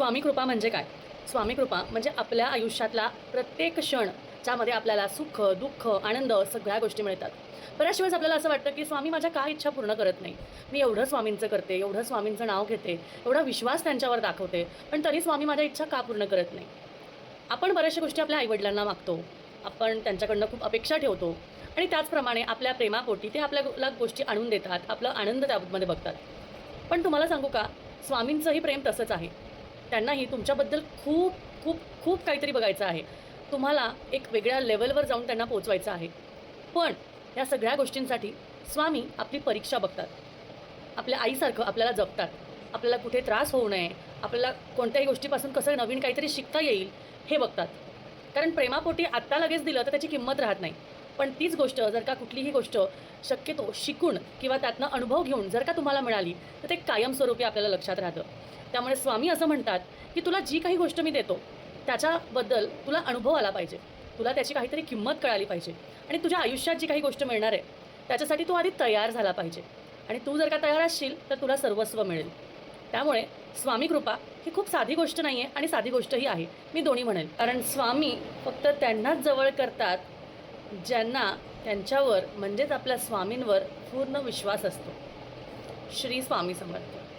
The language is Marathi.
स्वामी कृपा म्हणजे काय? स्वामी कृपा म्हणजे आपल्या आयुष्यातला प्रत्येक क्षण ज्यामध्ये आपल्याला सुख दुःख आनंद सगळ्या गोष्टी मिळतात. बऱ्याच वेळेस आपल्याला असं वाटतं की स्वामी माझ्या काय इच्छा पूर्ण करत नाही? मी एवढं स्वामींचं करते एवढं स्वामींचं नाव घेते एवढा विश्वास त्यांच्यावर दाखवते पण तरी स्वामी माझ्या इच्छा का पूर्ण करत नाही? आपण बऱ्याचशा गोष्टी आपल्या आईवडिलांना मागतो. आपण त्यांच्याकडनं खूप अपेक्षा ठेवतो आणि त्याचप्रमाणे आपल्या प्रेमापोटी ते आपल्याला गोष्टी आणून देतात आपला आनंद त्यामध्ये बघतात. पण तुम्हाला सांगू का? स्वामींचंही प्रेम तसंच आहे. त्यांनाही तुमच्याबद्दल खूप खूप खूप काहीतरी बघायचं आहे. तुम्हाला एक वेगळ्या लेवलवर जाऊन त्यांना पोचवायचं आहे. पण या सगळ्या गोष्टींसाठी स्वामी आपली परीक्षा बघतात. आपल्या आईसारखं आपल्याला जपतात. आपल्याला कुठे त्रास होऊ नये. आपल्याला कोणत्याही गोष्टीपासून कसं नवीन काहीतरी शिकता येईल हे बघतात. कारण प्रेमापोटी आत्ता लगेच दिलं तर त्याची किंमत राहत नाही. पण तीच गोष्ट जर का कुठलीही गोष्ट शक्यतो शिकून किंवा त्यातनं अनुभव घेऊन जर का तुम्हाला मिळाली तर ते कायमस्वरूपी आपल्याला लक्षात राहतं. त्यामुळे स्वामी असं म्हणतात की तुला जी काही गोष्ट मी देतो त्याच्याबद्दल तुला अनुभव आला पाहिजे. तुला त्याची काहीतरी किंमत कळाली पाहिजे. आणि तुझ्या आयुष्यात जी काही गोष्ट मिळणार आहे त्याच्यासाठी तू आधी तयार झाला पाहिजे. आणि तू जर का तयार असशील तर तुला सर्वस्व मिळेल. त्यामुळे स्वामी कृपा ही खूप साधी गोष्ट नाही आहे आणि साधी गोष्टही आहे. मी दोन्ही म्हणेल. कारण स्वामी फक्त त्यांनाच जवळ करतात ज्यांना त्यांच्यावर म्हणजेच आपल्या स्वामींवर पूर्ण विश्वास असतो. श्री स्वामी समर्थ.